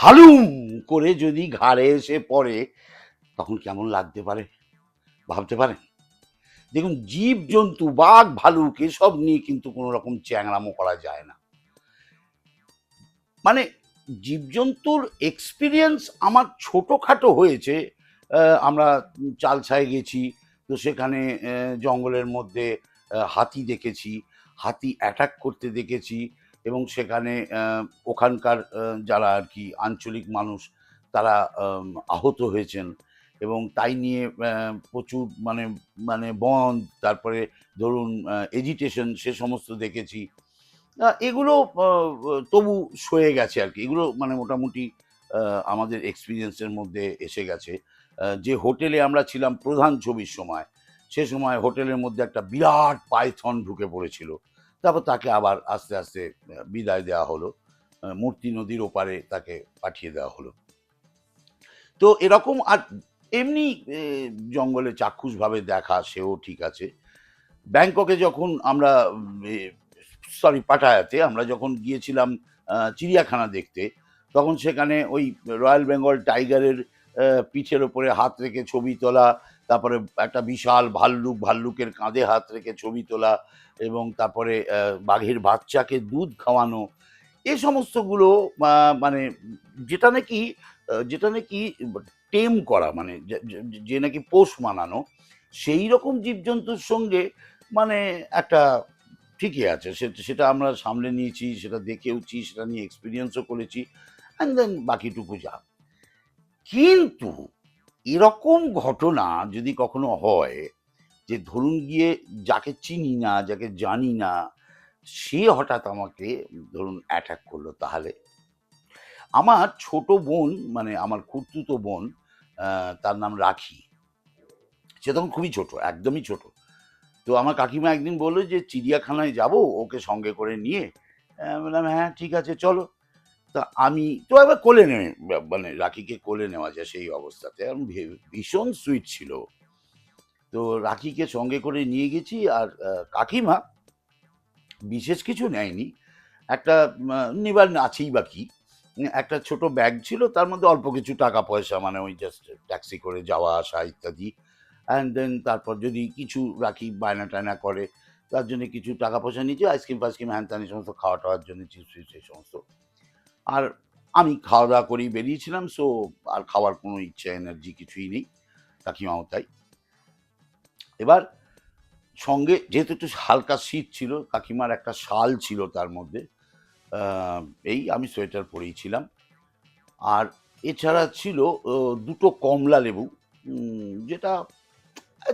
হালুম করে যদি ঘাড়ে এসে পড়ে, তখন কেমন লাগতে পারে? ভাবতে পারেন? দেখুন জীব জন্তু বাঘ, ভালুক, এসব নিয়ে কিন্তু কোনো রকম চ্যাংড়ামো করা যায় না। মানে জীবজন্তুর এক্সপিরিয়েন্স আমার ছোটোখাটো হয়েছে। আমরা চালছায় গেছি, তো সেখানে জঙ্গলের মধ্যে হাতি দেখেছি, হাতি অ্যাটাক করতে দেখেছি। এবং সেখানে ওখানকার যারা আর কি আঞ্চলিক মানুষ, তারা আহত হয়েছেন। এবং তাই নিয়ে প্রচুর মানে মানে বন্ধ তারপরে ধরুন এজিটেশন সে সমস্ত দেখেছি। এগুলো তবু সয়ে গেছে আর কি। এগুলো মানে মোটামুটি আমাদের এক্সপিরিয়েন্সের মধ্যে এসে গেছে। যে হোটেলে আমরা ছিলাম প্রধান ছবির সময়, সে সময় হোটেলের মধ্যে একটা বিরাট পাইথন ঢুকে পড়েছিল। তারপর তাকে আবার আস্তে আস্তে বিদায় দেওয়া হলো। মূর্তি নদীর ওপারে তাকে পাঠিয়ে দেওয়া হলো। তো এরকম আর এমনি জঙ্গলে চাক্ষুষভাবে দেখা, সেও ঠিক আছে। ব্যাংককে যখন আমরা সরি পাটায়াতে আমরা যখন গিয়েছিলাম চিড়িয়াখানা দেখতে, তখন সেখানে ওই রয়্যাল বেঙ্গল টাইগারের পিঠের ওপরে হাত রেখে ছবি তোলা তারপরে একটা বিশাল ভাল্লুক, ভাল্লুকের কাঁধে হাত রেখে ছবি তোলা এবং তারপরে বাঘের বাচ্চাকে দুধ খাওয়ানো, এ সমস্তগুলো মানে যেটা নাকি যেটা নাকি টেম করা মানে যে- নাকি পোষ মানানো, সেই রকম জীবজন্তুর সঙ্গে মানে একটা ঠিকই আছে। সেটা আমরা সামলে নিয়েছি, সেটা দেখেওছি, সেটা নিয়ে এক্সপিরিয়েন্সও করেছি অ্যান্ড দেন বাকিটুকু যা। কিন্তু এরকম ঘটনা যদি কখনো হয় যে ধরুন গিয়ে যাকে চিনি না, যাকে জানি না, সে হঠাৎ আমাকে ধরুন অ্যাটাক করল তাহলে? আমার ছোট বোন মানে আমার খুঁড়তুতো বোন তার নাম রাখি। সে তখন খুবই ছোট, একদমই ছোট। তো আমার কাকিমা একদিন বলল যে, চিড়িয়াখানায় যাব, ওকে সঙ্গে করে নিয়ে? বললাম হ্যাঁ ঠিক আছে, চলো। তা আমি, তো একবার কোলে নেবে মানে রাখিকে কোলে নেওয়া যায় সেই অবস্থাতে। ভে- ভীষণ সুইট ছিল। তো রাখিকে সঙ্গে করে নিয়ে গেছি আর কাকিমা বিশেষ কিছু নেয়নি। একটা নিবার আছেই বা কি। একটা ছোট ব্যাগ ছিল, তার মধ্যে অল্প কিছু টাকা পয়সা মানে ওই জাস্ট ট্যাক্সি করে যাওয়া, আসা ইত্যাদি। অ্যান্ড দেন তারপর যদি কিছু রাখি, বায়না টায়না করে, তার জন্য কিছু টাকা পয়সা নিয়েছি আইসক্রিম ফাইসক্রিম হ্যান ত্যান এই সমস্ত খাওয়া টাওয়ার জন্য চিপস এই সমস্ত। আর আমি খাওয়া দাওয়া করেই বেরিয়েছিলাম সো আর খাওয়ার কোনো ইচ্ছা এনার্জি কিছুই নেই কাকিমাও তাই এবার সঙ্গে যেহেতু একটু হালকা শীত ছিল, কাকিমার একটা শাল ছিল তার মধ্যে এই আমি সোয়েটার পরেই ছিলাম। আর এছাড়া ছিল দুটো কমলা লেবু যেটা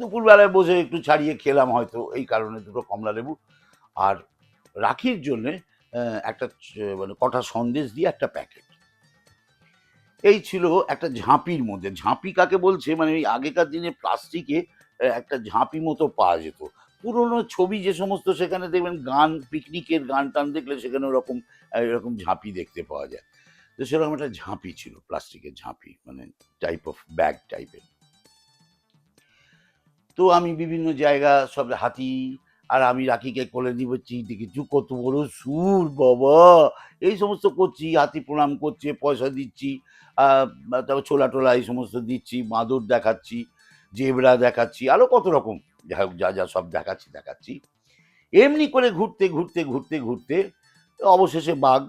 দুপুরবেলায় বসে একটু ছাড়িয়ে খেলাম হয়তো, এই কারণে দুটো কমলা লেবু। আর রাখির জন্যে একটা মানে কটা সন্দেশ দিয়ে একটা প্যাকেট। এই ছিল একটা ঝাঁপির মধ্যে। ঝাঁপি কাকে বলছে? মানে ওই আগেকার দিনে প্লাস্টিকে একটা ঝাঁপি মতো পাওয়া যেত। পুরোনো ছবি যে সমস্ত সেখানে দেখবেন, গান, পিকনিকের গান টান দেখলে সেখানে ওরকম এরকম ঝাঁপি দেখতে পাওয়া যায়। তো সেরকম একটা ঝাঁপি ছিল, প্লাস্টিকের ঝাঁপি মানে টাইপ অফ ব্যাগ টাইপের তো আমি বিভিন্ন জায়গা সব হাতি আর আমি রাখিকে কোলে দিবচ্ছি দেখেছি কত বড় সুর বাবা। এই সমস্ত করছি, হাতি প্রণাম করছে, পয়সা দিচ্ছি তারপর ছোলা টোলা এই সমস্ত দিচ্ছি, মাদুর দেখাচ্ছি, জেবরা দেখাচ্ছি আরও কত রকম। যা হোক, যা যা সব দেখাচ্ছি দেখাচ্ছি। এমনি করে ঘুরতে ঘুরতে ঘুরতে ঘুরতে অবশেষে বাঘ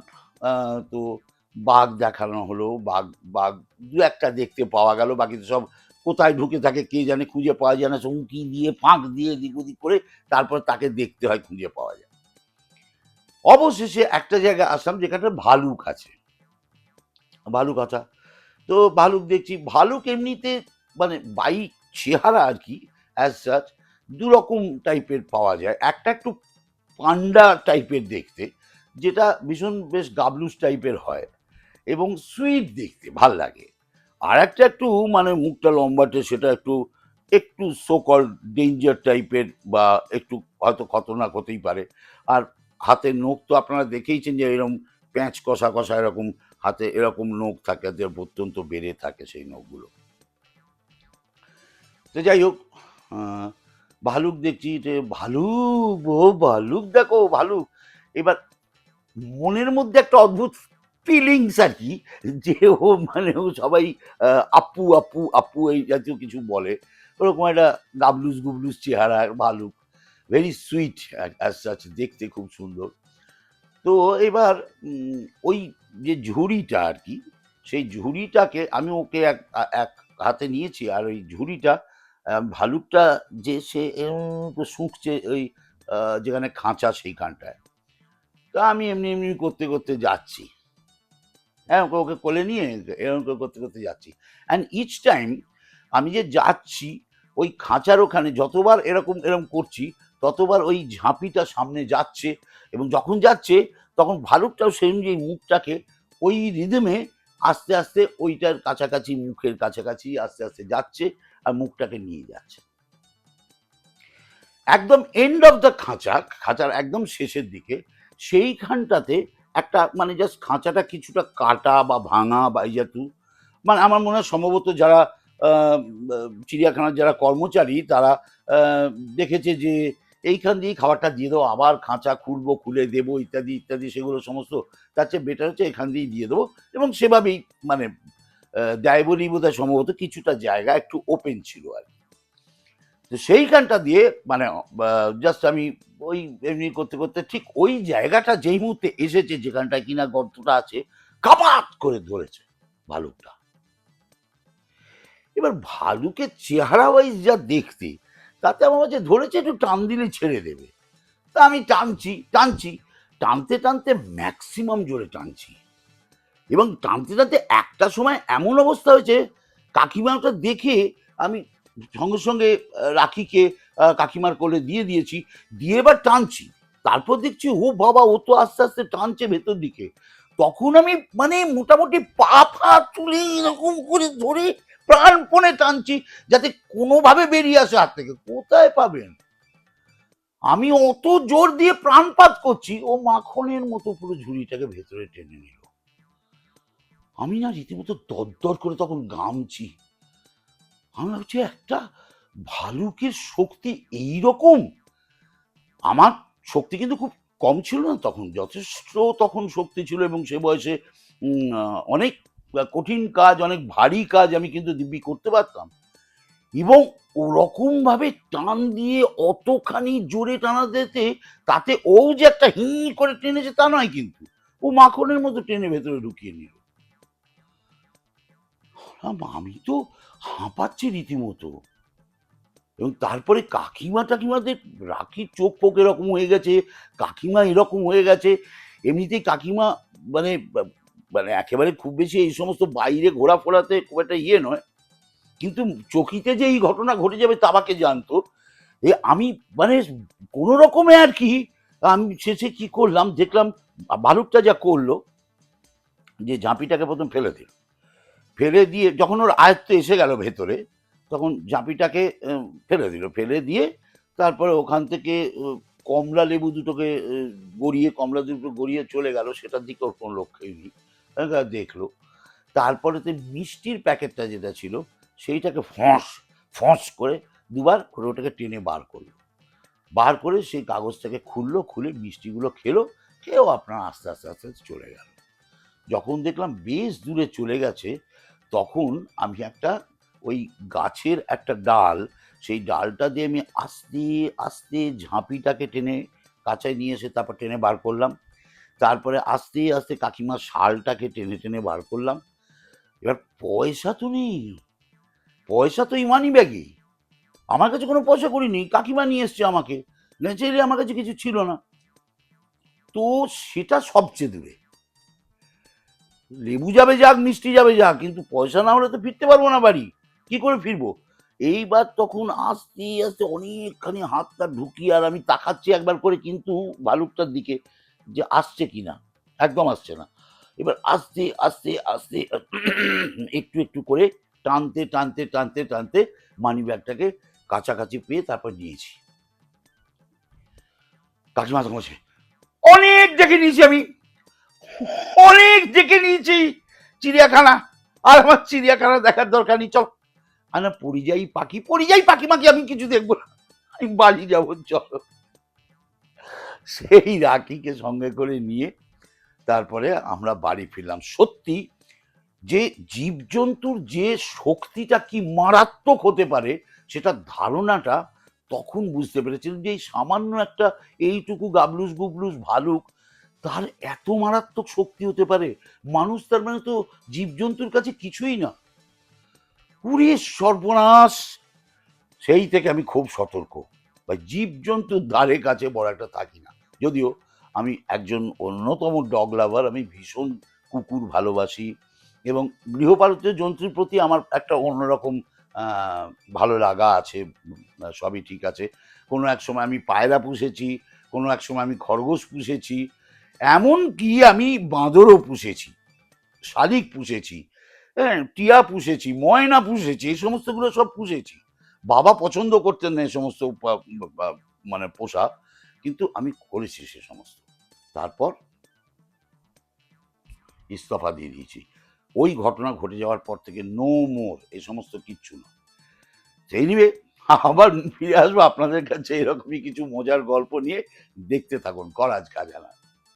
তো বাঘ দেখানো হলো, বাঘ বাঘ দু একটা দেখতে পাওয়া গেল, বাকি তো সব কোথায় ঢুকে থাকে, কে জানে খুঁজে পাওয়া যায় না উঁকি দিয়ে, ফাঁক দিয়ে, এদিক ওদিক করে তারপর তাকে দেখতে হয়, খুঁজে পাওয়া যায়। অবশেষে একটা জায়গায় আসলাম যেখানে ভালুক আছে। ভালুক আছে। তো ভালুক দেখছি, ভালুক এমনিতে মানে বাইক চেহারা আর কি অ্যাজ সাচ দু রকম টাইপের পাওয়া যায়। একটা একটু পান্ডা টাইপের দেখতে, যেটা ভীষণ বেশ গাবলুস টাইপের হয় এবং সুইট দেখতে, ভালো লাগে। আর একটা একটু মানে মুখটা লম্বাটে, সেটা একটু একটু সোকল ডেঞ্জার টাইপের বা একটু হয়তো খতরনাক হতেই পারে। আর হাতের নখ তো আপনারা দেখেইছেন যে এরকম প্যাঁচ কষা কষা এরকম হাতে এরকম নখ থাকে, যে অত্যন্ত বেড়ে থাকে সেই নখগুলো। তো যাই হোক ভালুক দেখছি যে ভালুক, ও ভালুক দেখো, ভালুক। এবার মনের মধ্যে একটা অদ্ভুত ফিলিংস আর কি, যে ও মানে ও সবাই আপু আপু আপু এই জাতীয় কিছু বলে। ওরকম একটা গাবলুস গুবলুস চেহারা, ভালুক। ভেরি সুইট অ্যাজ সাচ দেখতে খুব সুন্দর। তো এবার ওই যে ঝুড়িটা আর কি, সেই ঝুড়িটাকে আমি ওকে এক এক হাতে নিয়েছি, আর ওই ঝুড়িটা ভালুকটা যে সে শুঁকছে ওই যেখানে খাঁচা সেইখানটায়। তা আমি এমনি এমনি করতে করতে যাচ্ছি। হ্যাঁ ওকে ওকে কোলে নিয়ে এরকম করে করতে করতে যাচ্ছি। অ্যান্ড ইচ টাইম আমি যে যাচ্ছি, ওই খাঁচার ওখানে যতবার এরকম এরকম করছি, ততবার ওই ঝাঁপিটা সামনে যাচ্ছে এবং যখন যাচ্ছে, তখন ভালুকটাও সেই অনুযায়ী মুখটাকে, ওই রিদমে আস্তে আস্তে ওইটার কাছাকাছি, মুখের কাছাকাছি আস্তে আস্তে যাচ্ছে আর মুখটাকে নিয়ে যাচ্ছে। একদম এন্ড অফ দ্য খাঁচা, খাঁচার একদম শেষের দিকে, সেইখানটাতে একটা মানে জাস্ট খাঁচাটা কিছুটা কাটা বা ভাঙা বা জাতীয় মানে আমার মনে হয় সম্ভবত যারা চিড়িয়াখানার যারা কর্মচারী তারা দেখেছে যে এইখান দিয়ে খাবারটা দিয়ে দেবো, আবার খাঁচা খুলবো, খুলে দেবো, ইত্যাদি ইত্যাদি সেগুলো সমস্ত তার চেয়ে বেটার হচ্ছে এখান দিয়ে দিয়ে দেবো এবং সেভাবেই মানে দেয় বলেই বোধ সম্ভবত কিছুটা জায়গা একটু ওপেন ছিল আর কি। তো সেইখানটা দিয়ে মানে জাস্ট আমি ওই এমনি করতে করতে ঠিক ওই জায়গাটা যেই মুহূর্তে এসেছে, যেখানটায় কিনা গর্তটা আছে কাপাত করে ধরেছে ভালুকটা। এবার ভালুকের চেহারা ওয়াইজ যা দেখতে, তাতে আমার কাছে ধরেছে একটু টান দিলে ছেড়ে দেবে। তা আমি টানছি টানছি, টানতে টানতে ম্যাক্সিমাম জোরে টানছি। এবং টানতে টানতে একটা সময় এমন অবস্থা হয়েছে, কাকিমাটা দেখে আমি সঙ্গে সঙ্গে রাখিকে কাকিমার কোলে দিয়ে দিয়েছি। দিয়ে এবার টানছি। তারপর দেখছি, ও বাবা, ও তো আস্তে আস্তে টানছে ভেতর দিকে। তখন আমি মানে মোটামুটি পা ফা তুলে এরকম করে ধরে প্রাণপণে টানছি, যাতে কোনোভাবে বেরিয়ে আসে হাত থেকে। কোথায় পাবেন? আমি অত জোর দিয়ে প্রাণপাত করছি, ও মাখনের মতো পুরো ঝুড়িটাকে ভেতরে টেনে নিল। আমি না রীতিমতো দরদর করে তখন গামছি আমি হচ্ছে একটা ভালুকের শক্তি এই রকম আমার শক্তি কিন্তু খুব কম ছিল না তখন, যথেষ্ট তখন শক্তি ছিল এবং সে বয়সে অনেক কঠিন কাজ, অনেক ভারী কাজ আমি কিন্তু দিব্যি করতে পারতাম। এবং ওরকম ভাবে টান দিয়ে অতখানি জোরে টানা দিতে, তাতে ও যে একটা হি করে টেনেছে তা নয় কিন্তু। ও মাখনের মতো টেনে ভেতরে ঢুকিয়ে নিল। আম, তো হাঁপাচ্ছি রীতিমতো। এবং তারপরে কাকিমা টাকিমাদের রাখির চোখ পোক এরকম হয়ে গেছে কাকিমা এরকম হয়ে গেছে এমনিতেই কাকিমা মানে মানে একেবারে খুব বেশি এই সমস্ত বাইরে ঘোরাফোরাতে খুব একটা ইয়ে নয়। কিন্তু চকিতে যে এই ঘটনা ঘটে যাবে তাবাকে জানতো এ আমি মানে কোনো রকমে আর কি আমি শেষে কি করলাম দেখলাম ভালুকটা যা করল যে ঝাঁপিটাকে প্রথম ফেলে দিল। ফেলে দিয়ে, যখন ওর আয়ত্ত এসে গেল ভেতরে, তখন ঝাঁপিটাকে ফেলে দিল। ফেলে দিয়ে তারপরে ওখান থেকে কমলা লেবু দুটোকে গড়িয়ে, কমলা দুটো গড়িয়ে চলে গেল। সেটার দিকে ওর কোনো লক্ষ্যই নেই। দেখল। তারপরে তো মিষ্টির প্যাকেটটা যেটা ছিল, সেইটাকে ফস ফস করে দুবার করে ওটাকে টেনে বার করল। বার করে সেই কাগজটাকে খুললো, খুলে মিষ্টিগুলো খেলো, খেয়েও আপনার আস্তে আস্তে আস্তে চলে গেল। যখন দেখলাম বেশ দূরে চলে গেছে তখন আমি একটা ওই গাছের একটা ডাল, সেই ডালটা দিয়ে আমি আস্তে আস্তে ঝাঁপিটাকে টেনে কাঁচায় নিয়ে এসে তারপর টেনে বার করলাম। তারপরে আস্তে আস্তে কাকিমার শালটাকে টেনে টেনে বার করলাম। এবার পয়সা তো নেই। পয়সা তো ইমানি ব্যাগে আমার কাছে কোনো পয়সা করিনি কাকিমা নিয়ে এসছে আমাকে। ন্যাচারালি আমার কাছে কিছু ছিল না। তো সেটা সবচেয়ে দূরে। লেবু যাবে যাক, মিষ্টি যাবে যাক, কিন্তু পয়সা না হলে তো ফিরতে পারব না বাড়ি। কি করে ফিরবো? এইবার তখন আস্তে আস্তে অনেকখানি হাতটা ঢুকিয়ে আর আমি তাকাচ্ছি একবার করে কিন্তু ভালুকটার দিকে যে আসছে কি না। একদম আসছে না। এবার আস্তে আস্তে আস্তে একটু একটু করে টানতে টানতে টানতে টানতে মানি ব্যাগটাকে কাছাকাছি পেয়ে তারপর নিয়েছি। কাকিমা তখন অনেক দেখে নিয়েছি আমি। অনেক দেখে নিয়েছি চিড়িয়াখানা। আর আমার চিড়িয়াখানা দেখার দরকার নেই। চল। পরিযায়ী পাখি। পরিযায়ী পাখি মাকি আমি কিছু দেখব না। আমি বাড়ি যাব সেই রাখিকে সঙ্গে করে নিয়ে তারপরে আমরা বাড়ি ফিরলাম। সত্যি, যে জীবজন্তুর যে শক্তিটা কি মারাত্মক হতে পারে, সেটা ধারণাটা তখন বুঝতে পেরেছিলাম যে এই সামান্য একটা এইটুকু গাবলুস গুবলুস ভালুক তার এত মারাত্মক শক্তি হতে পারে? মানুষ তার মানে তো জীবজন্তুর কাছে কিছুই না। পুরে সর্বনাশ! সেই থেকে আমি খুব সতর্ক। বা জীবজন্তুর দ্বারে কাছে বড় একটা থাকি না। যদিও আমি একজন অন্যতম ডগ লাভার, আমি ভীষণ কুকুর ভালোবাসি এবং গৃহপালিত জন্তুর প্রতি আমার একটা অন্যরকম ভালো লাগা আছে, সবই ঠিক আছে। কোনো এক সময় আমি পায়রা পুষেছি, কোনো এক সময় আমি খরগোশ পুষেছি এমন কি আমি বাঁদরও পুষেছি, শালিক পুষেছি হ্যাঁ টিয়া পুষেছি, ময়না পুষেছি, এই সমস্তগুলো সব পুষেছি। বাবা পছন্দ করতেন না এই সমস্ত মানে পোষা কিন্তু আমি করেছি সে সমস্ত। তারপর ইস্তফা দিয়ে দিয়েছি। ওই ঘটনা ঘটে যাওয়ার পর থেকে নো মোর এই সমস্ত কিচ্ছু না। সেই নিবে আবার ফিরে আসব আপনাদের কাছে এরকমই কিছু মজার গল্প নিয়ে। দেখতে থাকুন, করাজ কাজানা